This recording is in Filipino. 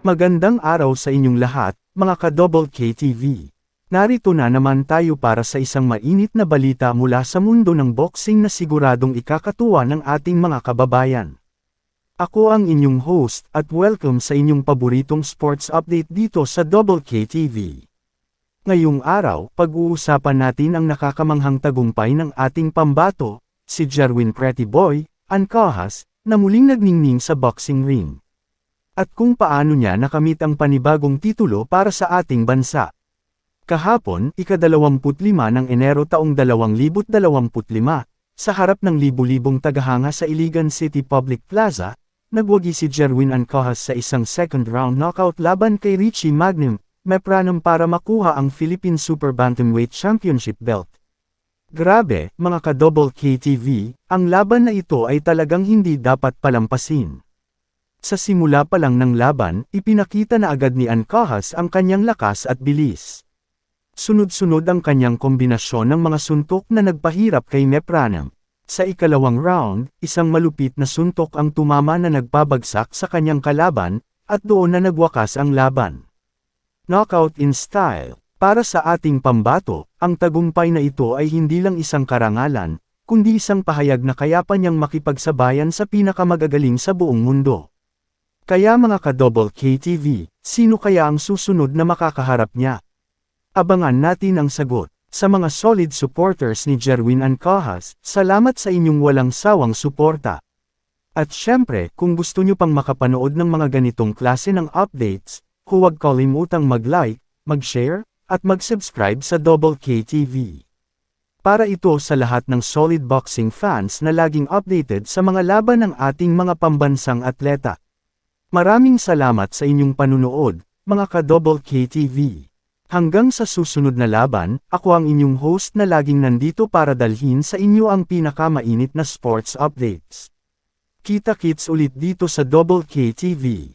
Magandang araw sa inyong lahat, mga ka-Double KTV. Narito na naman tayo para sa isang mainit na balita mula sa mundo ng boxing na siguradong ikakatuwa ng ating mga kababayan. Ako ang inyong host at welcome sa inyong paboritong sports update dito sa Double KTV. Ngayong araw, pag-uusapan natin ang nakakamanghang tagumpay ng ating pambato, si Jerwin Pretty Boy, Ancahas, na muling nagningning sa boxing ring. At kung paano niya nakamit ang panibagong titulo para sa ating bansa. Kahapon, ika-25 ng Enero taong 2025, sa harap ng libu-libong tagahanga sa Iligan City Public Plaza, nagwagi si Jerwin Ancahas sa isang second round knockout laban kay Richie Magnum, Mepranum para makuha ang Philippine Super Bantamweight Championship belt. Grabe, mga ka-double KTV, ang laban na ito ay talagang hindi dapat palampasin. Sa simula pa lang ng laban, ipinakita na agad ni Ancahas ang kanyang lakas at bilis. Sunod-sunod ang kanyang kombinasyon ng mga suntok na nagpahirap kay Mepranum. Sa ikalawang round, isang malupit na suntok ang tumama na nagpabagsak sa kanyang kalaban, at doon na nagwakas ang laban. Knockout in style. Para sa ating pambato, ang tagumpay na ito ay hindi lang isang karangalan, kundi isang pahayag na kaya pa niyang makipagsabayan sa pinakamagagaling sa buong mundo. Kaya mga ka-double KTV, sino kaya ang susunod na makakaharap niya? Abangan natin ang sagot. Sa mga solid supporters ni Jerwin Ancahas, salamat sa inyong walang sawang suporta. At syempre, kung gusto nyo pang makapanood ng mga ganitong klase ng updates, huwag kalimutang mag-like, mag-share, at mag-subscribe sa Double KTV. Para ito sa lahat ng solid boxing fans na laging updated sa mga laban ng ating mga pambansang atleta. Maraming salamat sa inyong panunood, mga ka-Double KTV. Hanggang sa susunod na laban, ako ang inyong host na laging nandito para dalhin sa inyo ang pinakamainit na sports updates. Kita-kits ulit dito sa Double KTV.